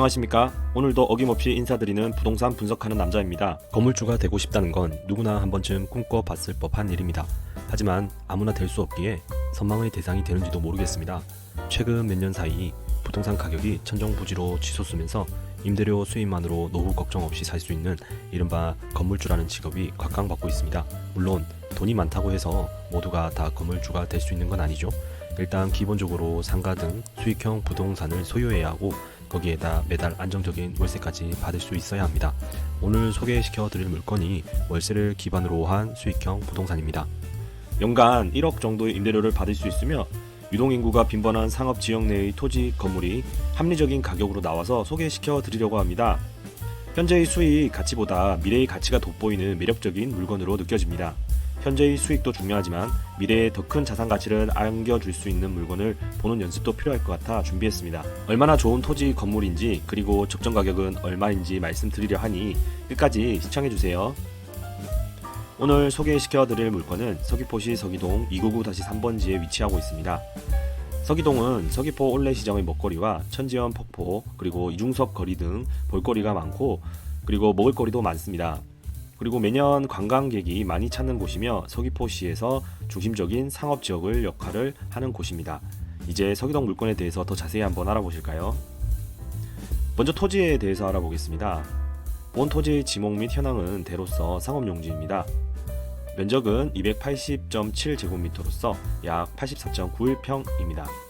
안녕하십니까. 오늘도 어김없이 인사드리는 부동산 분석하는 남자입니다. 건물주가 되고 싶다는 건 누구나 한 번쯤 꿈꿔봤을 법한 일입니다. 하지만 아무나 될 수 없기에 선망의 대상이 되는지도 모르겠습니다. 최근 몇 년 사이 부동산 가격이 천정부지로 치솟으면서 임대료 수입만으로 노후 걱정 없이 살 수 있는 이른바 건물주라는 직업이 각광받고 있습니다. 물론 돈이 많다고 해서 모두가 다 건물주가 될 수 있는 건 아니죠. 일단 기본적으로 상가 등 수익형 부동산을 소유해야 하고 거기에다 매달 안정적인 월세까지 받을 수 있어야 합니다. 오늘 소개시켜 드릴 물건이 월세를 기반으로 한 수익형 부동산입니다. 연간 1억 정도의 임대료를 받을 수 있으며 유동인구가 빈번한 상업 지역 내의 토지 건물이 합리적인 가격으로 나와서 소개시켜 드리려고 합니다. 현재의 수익 가치보다 미래의 가치가 돋보이는 매력적인 물건으로 느껴집니다. 현재의 수익도 중요하지만 미래에 더 큰 자산 가치를 안겨줄 수 있는 물건을 보는 연습도 필요할 것 같아 준비했습니다. 얼마나 좋은 토지 건물인지 그리고 적정 가격은 얼마인지 말씀드리려 하니 끝까지 시청해주세요. 오늘 소개시켜 드릴 물건은 서귀포시 서기동 299-3번지에 위치하고 있습니다. 서기동은 서귀포 올레시장의 먹거리와 천지연 폭포 그리고 이중섭 거리 등 볼거리가 많고 그리고 먹을거리도 많습니다. 그리고 매년 관광객이 많이 찾는 곳이며 서귀포시에서 중심적인 상업 지역을 역할을 하는 곳입니다. 이제 서기동 물건에 대해서 더 자세히 한번 알아보실까요? 먼저 토지에 대해서 알아보겠습니다. 본 토지의 지목 및 현황은 대로서 상업용지입니다. 면적은 280.7제곱미터로서 약 84.91평입니다.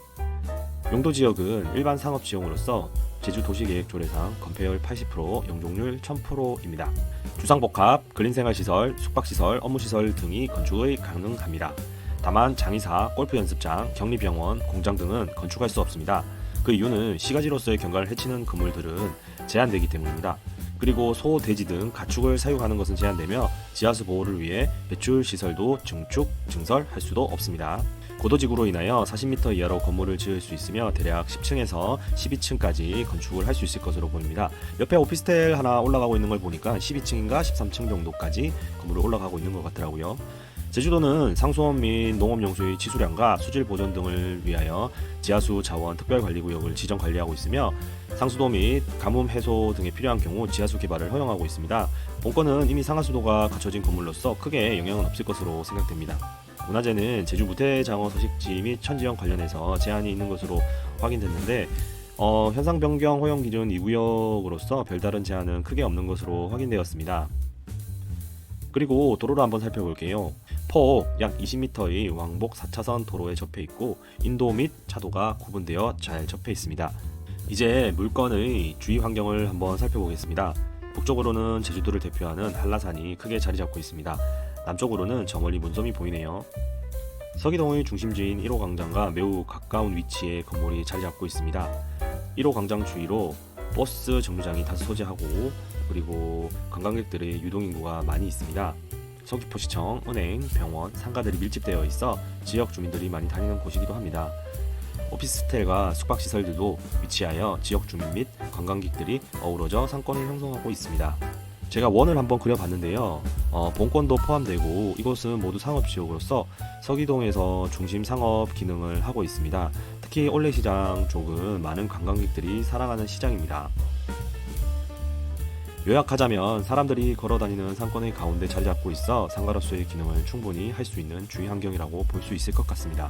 용도 지역은 일반 상업 지역으로서 제주 도시계획 조례상 건폐율 80%, 용적률 1000%입니다. 주상복합, 근린생활시설, 숙박시설, 업무시설 등이 건축의 가능합니다. 다만 장의사, 골프 연습장, 격리병원, 공장 등은 건축할 수 없습니다. 그 이유는 시가지로서의 경관을 해치는 건물들은 제한되기 때문입니다. 그리고 소, 돼지 등 가축을 사육하는 것은 제한되며 지하수 보호를 위해 배출 시설도 증축, 증설할 수도 없습니다. 고도지구로 인하여 40m 이하로 건물을 지을 수 있으며 대략 10층에서 12층까지 건축을 할 수 있을 것으로 보입니다. 옆에 오피스텔 하나 올라가고 있는 걸 보니까 12층인가 13층 정도까지 건물을 올라가고 있는 것 같더라고요. 제주도는 상수원 및 농업용수의 치수량과 수질 보존 등을 위하여 지하수 자원 특별관리구역을 지정 관리하고 있으며 상수도 및 가뭄 해소 등에 필요한 경우 지하수 개발을 허용하고 있습니다. 본건은 이미 상하수도가 갖춰진 건물로서 크게 영향은 없을 것으로 생각됩니다. 문화재는 제주 무태장어 서식지 및 천지연 관련해서 제한이 있는 것으로 확인됐는데 어, 현상 변경 허용 기준 2구역으로서 별다른 제한은 크게 없는 것으로 확인되었습니다. 그리고 도로를 한번 살펴볼게요. 폭약 20m의 왕복 4차선 도로에 접해 있고 인도 및 차도가 구분되어 잘 접해 있습니다. 이제 물건의 주위 환경을 한번 살펴보겠습니다. 북쪽으로는 제주도를 대표하는 한라산이 크게 자리 잡고 있습니다. 남쪽으로는 저 멀리 문섬이 보이네요. 서기동의 중심지인 1호 광장과 매우 가까운 위치에 건물이 자리 잡고 있습니다. 1호 광장 주위로 버스 정류장이 다수 소재하고 그리고 관광객들의 유동인구가 많이 있습니다. 서귀포시청, 은행, 병원, 상가들이 밀집되어 있어 지역 주민들이 많이 다니는 곳이기도 합니다. 오피스텔과 숙박시설들도 위치하여 지역 주민 및 관광객들이 어우러져 상권을 형성하고 있습니다. 제가 원을 한번 그려봤는데요. 어, 본권도 포함되고 이곳은 모두 상업지역으로서 서기동에서 중심 상업 기능을 하고 있습니다. 특히 올레시장 쪽은 많은 관광객들이 사랑하는 시장입니다. 요약하자면 사람들이 걸어다니는 상권의 가운데 자리 잡고 있어 상가로서의 기능을 충분히 할 수 있는 주위 환경이라고 볼 수 있을 것 같습니다.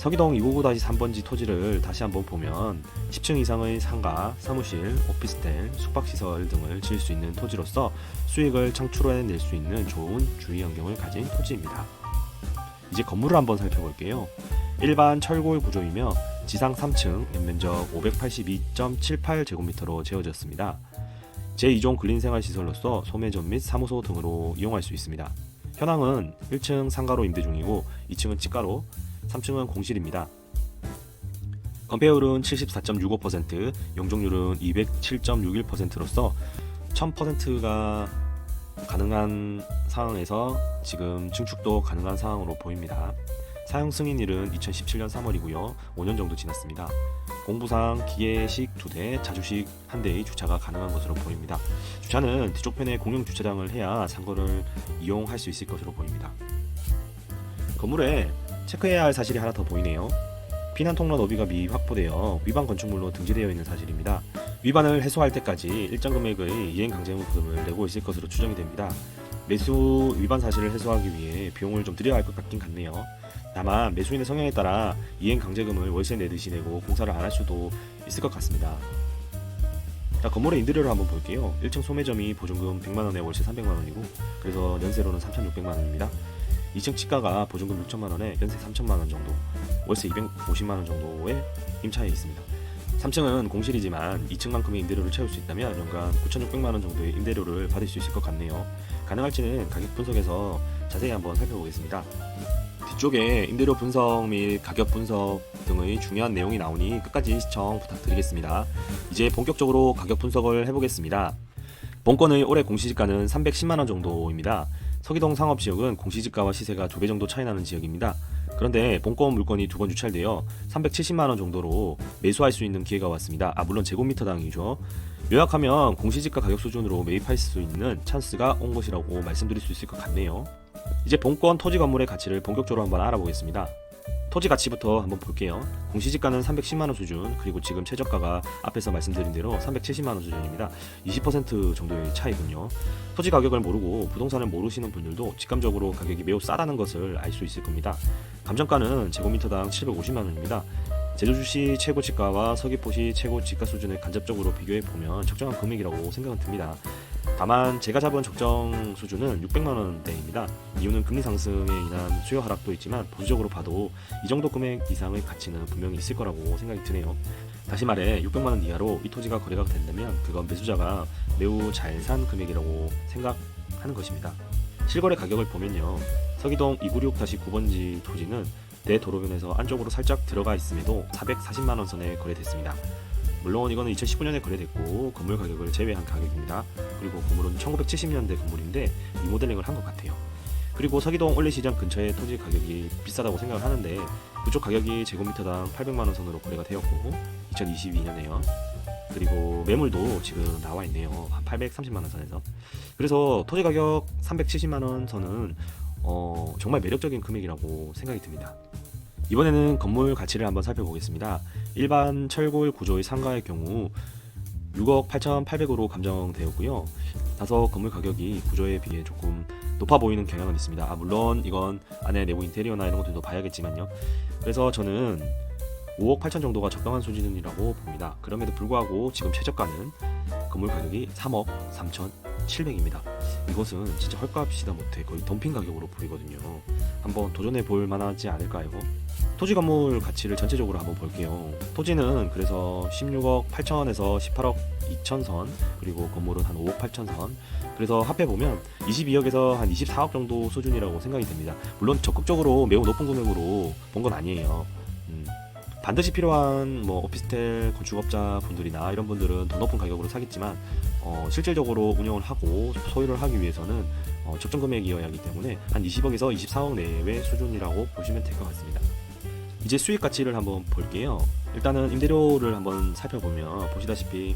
서기동 299-3번지 토지를 다시 한번 보면 10층 이상의 상가, 사무실, 오피스텔, 숙박시설 등을 지을 수 있는 토지로서 수익을 창출해낼 수 있는 좋은 주위 환경을 가진 토지입니다. 이제 건물을 한번 살펴볼게요. 일반 철골 구조이며 지상 3층 연면적 582.78제곱미터로 재어졌습니다. 제2종 근린생활시설로서 소매점 및 사무소 등으로 이용할 수 있습니다. 현황은 1층 상가로 임대 중이고 2층은 치가로 3층은 공실입니다. 건폐율은 74.65%, 용적률은 207.61%로서 1000%가 가능한 상황에서 지금 증축도 가능한 상황으로 보입니다. 사용 승인일은 2017년 3월이고요. 5년 정도 지났습니다. 공부상 기계식 두 대, 자주식 한 대의 주차가 가능한 것으로 보입니다. 주차는 뒤쪽 편에 공용 주차장을 해야 상거를 이용할 수 있을 것으로 보입니다. 건물에 체크해야 할 사실이 하나 더 보이네요. 피난 통로 너비가 미 확보되어 위반 건축물로 등재되어 있는 사실입니다. 위반을 해소할 때까지 일정 금액의 이행 강제금을 내고 있을 것으로 추정이 됩니다. 매수 위반 사실을 해소하기 위해 비용을 좀 들여야 할 것 같긴 같네요. 다만 매수인의 성향에 따라 이행 강제금을 월세 내듯이 내고 공사를 안 할 수도 있을 것 같습니다. 자, 건물의 임대료를 한번 볼게요. 1층 소매점이 보증금 100만 원에 월세 300만 원이고 그래서 연세로는 3,600만 원입니다. 2층 치가가 보증금 6천만 원에 연세 3천만 원 정도, 월세 250만 원 정도의 임차에 있습니다. 3층은 공실이지만 2층만큼의 임대료를 채울 수 있다면 연간 9,600만 원 정도의 임대료를 받을 수 있을 것 같네요. 가능할지는 가격 분석에서 자세히 한번 살펴보겠습니다. 뒤쪽에 임대료 분석 및 가격 분석 등의 중요한 내용이 나오니 끝까지 시청 부탁드리겠습니다. 이제 본격적으로 가격 분석을 해보겠습니다. 본건의 올해 공시지가는 310만 원 정도입니다. 서기동 상업지역은 공시지가와 시세가 두 배 정도 차이 나는 지역입니다. 그런데 본건 물건이 두 번 유찰되어 370만 원 정도로 매수할 수 있는 기회가 왔습니다. 아 물론 제곱미터당이죠. 요약하면 공시지가 가격 수준으로 매입할 수 있는 찬스가 온 것이라고 말씀드릴 수 있을 것 같네요. 이제 본건 토지 건물의 가치를 본격적으로 한번 알아보겠습니다. 토지 가치부터 한번 볼게요. 공시지가는 310만 원 수준, 그리고 지금 최저가가 앞에서 말씀드린 대로 370만 원 수준입니다. 20% 정도의 차이군요. 토지 가격을 모르고 부동산을 모르시는 분들도 직감적으로 가격이 매우 싸다는 것을 알 수 있을 겁니다. 감정가는 제곱미터당 750만 원입니다. 제주시 최고 지가와 서귀포시 최고 지가 수준을 간접적으로 비교해 보면 적정한 금액이라고 생각은 듭니다. 다만 제가 잡은 적정 수준은 600만 원대입니다. 이유는 금리 상승에 인한 수요 하락도 있지만 보수적으로 봐도 이 정도 금액 이상의 가치는 분명히 있을 거라고 생각이 드네요. 다시 말해 600만 원 이하로 이 토지가 거래가 된다면 그건 매수자가 매우 잘 산 금액이라고 생각하는 것입니다. 실거래 가격을 보면요. 서기동 296-9번지 토지는 대도로변에서 안쪽으로 살짝 들어가 있음에도 440만 원 선에 거래됐습니다. 물론 이거는 2019년에 거래됐고 건물 가격을 제외한 가격입니다. 그리고 건물은 1970년대 건물인데 리모델링을 한 것 같아요. 그리고 서기동 올레시장 근처의 토지 가격이 비싸다고 생각을 하는데 그쪽 가격이 제곱미터당 800만 원 선으로 거래가 되었고 2022년에요. 그리고 매물도 지금 나와 있네요. 한 830만 원 선에서. 그래서 토지 가격 370만 원 선은 어, 정말 매력적인 금액이라고 생각이 듭니다. 이번에는 건물 가치를 한번 살펴보겠습니다. 일반 철골 구조의 상가의 경우 6억 8,800으로 감정되었고요. 다소 건물 가격이 구조에 비해 조금 높아 보이는 경향은 있습니다. 아, 물론 이건 안에 내부 인테리어나 이런 것들도 봐야겠지만요. 그래서 저는 5억 8천 정도가 적당한 수준이라고 봅니다. 그럼에도 불구하고 지금 최저가는 건물 가격이 3억 3,700입니다. 이것은 진짜 헐값이다 못해 거의 덤핑 가격으로 보이거든요. 한번 도전해 볼 만하지 않을까요? 토지 건물 가치를 전체적으로 한번 볼게요. 토지는 그래서 16억 8천에서 18억 2천 선, 그리고 건물은 한 5억 8천 선. 그래서 합해 보면 22억에서 한 24억 정도 수준이라고 생각이 됩니다. 물론 적극적으로 매우 높은 금액으로 본 건 아니에요. 음, 반드시 필요한 뭐 오피스텔 건축업자 분들이나 이런 분들은 더 높은 가격으로 사겠지만 어, 실질적으로 운영을 하고 소유를 하기 위해서는 어, 적정 금액이어야 하기 때문에 한 20억에서 24억 내외 수준이라고 보시면 될 것 같습니다. 이제 수익 가치를 한번 볼게요. 일단은 임대료를 한번 살펴보면 보시다시피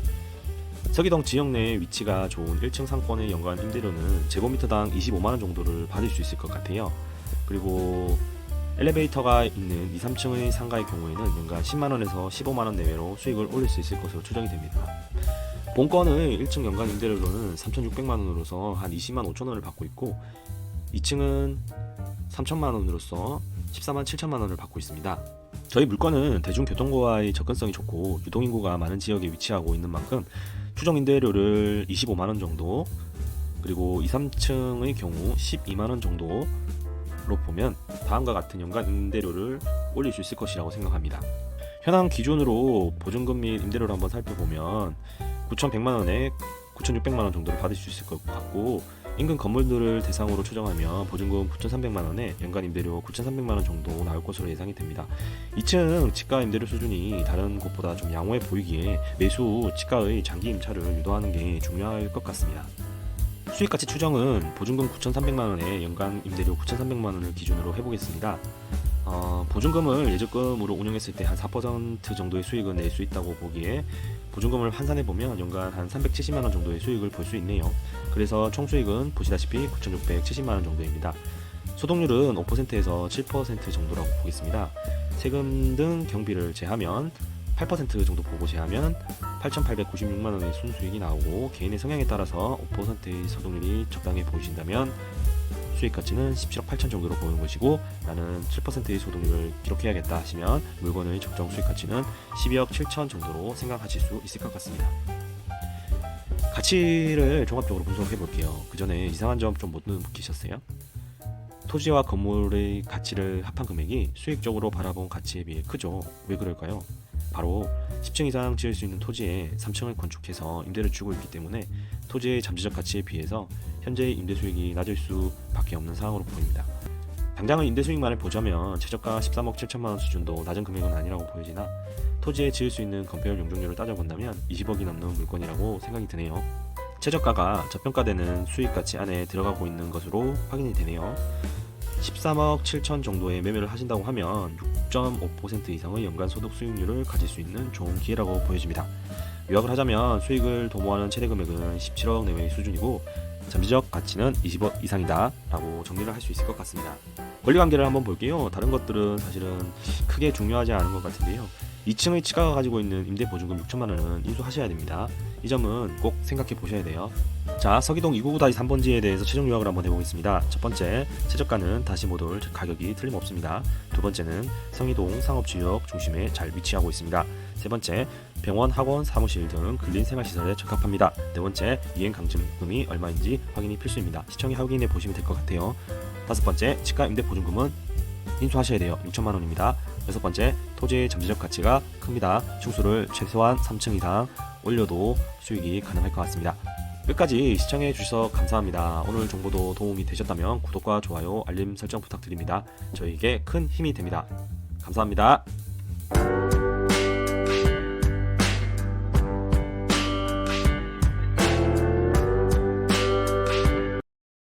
서기동 지역 내 위치가 좋은 1층 상권의 연간 임대료는 제곱미터당 25만 원 정도를 받을 수 있을 것 같아요. 그리고 엘리베이터가 있는 2, 3층의 상가의 경우에는 연간 10만 원에서 15만 원 내외로 수익을 올릴 수 있을 것으로 추정이 됩니다. 본건의 1층 연간 임대료로는 3,600만 원으로서 한 20만 5천 원을 받고 있고 2층은 3천만 원으로서 14만 7천만 원을 받고 있습니다. 저희 물건은 대중교통과의 접근성이 좋고 유동인구가 많은 지역에 위치하고 있는 만큼 추정 임대료를 25만 원 정도 그리고 2, 3층의 경우 12만 원 정도 로 보면 다음과 같은 연간 임대료를 올릴 수 있을 것이라고 생각합니다. 현황 기준으로 보증금 및 임대료를 한번 살펴보면 9,100만 원에 9,600만 원 정도를 받을 수 있을 것 같고 인근 건물들을 대상으로 추정하면 보증금 9,300만 원에 연간 임대료 9,300만 원 정도 나올 것으로 예상이 됩니다. 2층 지가 임대료 수준이 다른 곳보다 좀 양호해 보이기에 매수 지가의 장기 임차를 유도하는 게 중요할 것 같습니다. 수익 가치 추정은 보증금 9,300만 원에 연간 임대료 9,300만 원을 기준으로 해보겠습니다. 어, 보증금을 예적금으로 운영했을 때 한 4% 정도의 수익을 낼 수 있다고 보기에 보증금을 환산해 보면 연간 한 370만 원 정도의 수익을 볼 수 있네요. 그래서 총 수익은 보시다시피 9,670만 원 정도입니다. 소득률은 5%에서 7% 정도라고 보겠습니다. 세금 등 경비를 제하면 8% 정도 보고 제하면 8,896만 원의 순수익이 나오고 개인의 성향에 따라서 5%의 소득률이 적당해 보이신다면 수익 가치는 17억 8천 정도로 보이는 것이고 나는 7%의 소득률을 기록해야겠다 하시면 물건의 적정 수익 가치는 12억 7천 정도로 생각하실 수 있을 것 같습니다. 가치를 종합적으로 분석해 볼게요. 그 전에 이상한 점 좀 못 느끼셨어요? 토지와 건물의 가치를 합한 금액이 수익적으로 바라본 가치에 비해 크죠. 왜 그럴까요? 바로 10층 이상 지을 수 있는 토지에 3층을 건축해서 임대를 주고 있기 때문에 토지의 잠재적 가치에 비해서 현재의 임대 수익이 낮을 수밖에 없는 상황으로 보입니다. 당장은 임대 수익만을 보자면 최저가 13억 7천만 원 수준도 낮은 금액은 아니라고 보여지나 토지에 지을 수 있는 건폐율 용적률을 따져본다면 20억이 넘는 물건이라고 생각이 드네요. 최저가가 저평가되는 수익 가치 안에 들어가고 있는 것으로 확인이 되네요. 13억 7천 정도의 매매를 하신다고 하면 6.5% 이상의 연간 소득 수익률을 가질 수 있는 좋은 기회라고 보여집니다. 요약을 하자면 수익을 도모하는 최대 금액은 17억 내외의 수준이고 잠재적 가치는 20억 이상이다 라고 정리를 할 수 있을 것 같습니다. 권리관계를 한번 볼게요. 다른 것들은 사실은 크게 중요하지 않은 것 같은데요. 2층의 치가가 가지고 있는 임대보증금 6천만 원은 인수하셔야 됩니다. 이 점은 꼭 생각해 보셔야 돼요. 자, 서기동 299-3번지에 대해서 최종 요약을 한번 해보겠습니다. 첫 번째, 최저가는 다시 못올 가격이 틀림없습니다. 두 번째는 성이동 상업지역 중심에 잘 위치하고 있습니다. 세 번째, 병원, 학원, 사무실 등 근린 생활시설에 적합합니다. 네 번째, 이행 강증금이 얼마인지 확인이 필수입니다. 시청에 확인해 보시면 될 것 같아요. 다섯 번째, 치가 임대 보증금은 인수하셔야 돼요. 6천만 원입니다. 여섯 번째, 토지의 잠재적 가치가 큽니다. 충수를 최소한 3층 이상 올려도 수익이 가능할 것 같습니다. 끝까지 시청해 주셔서 감사합니다. 오늘 정보도 도움이 되셨다면 구독과 좋아요, 알림 설정 부탁드립니다. 저에게 큰 힘이 됩니다. 감사합니다.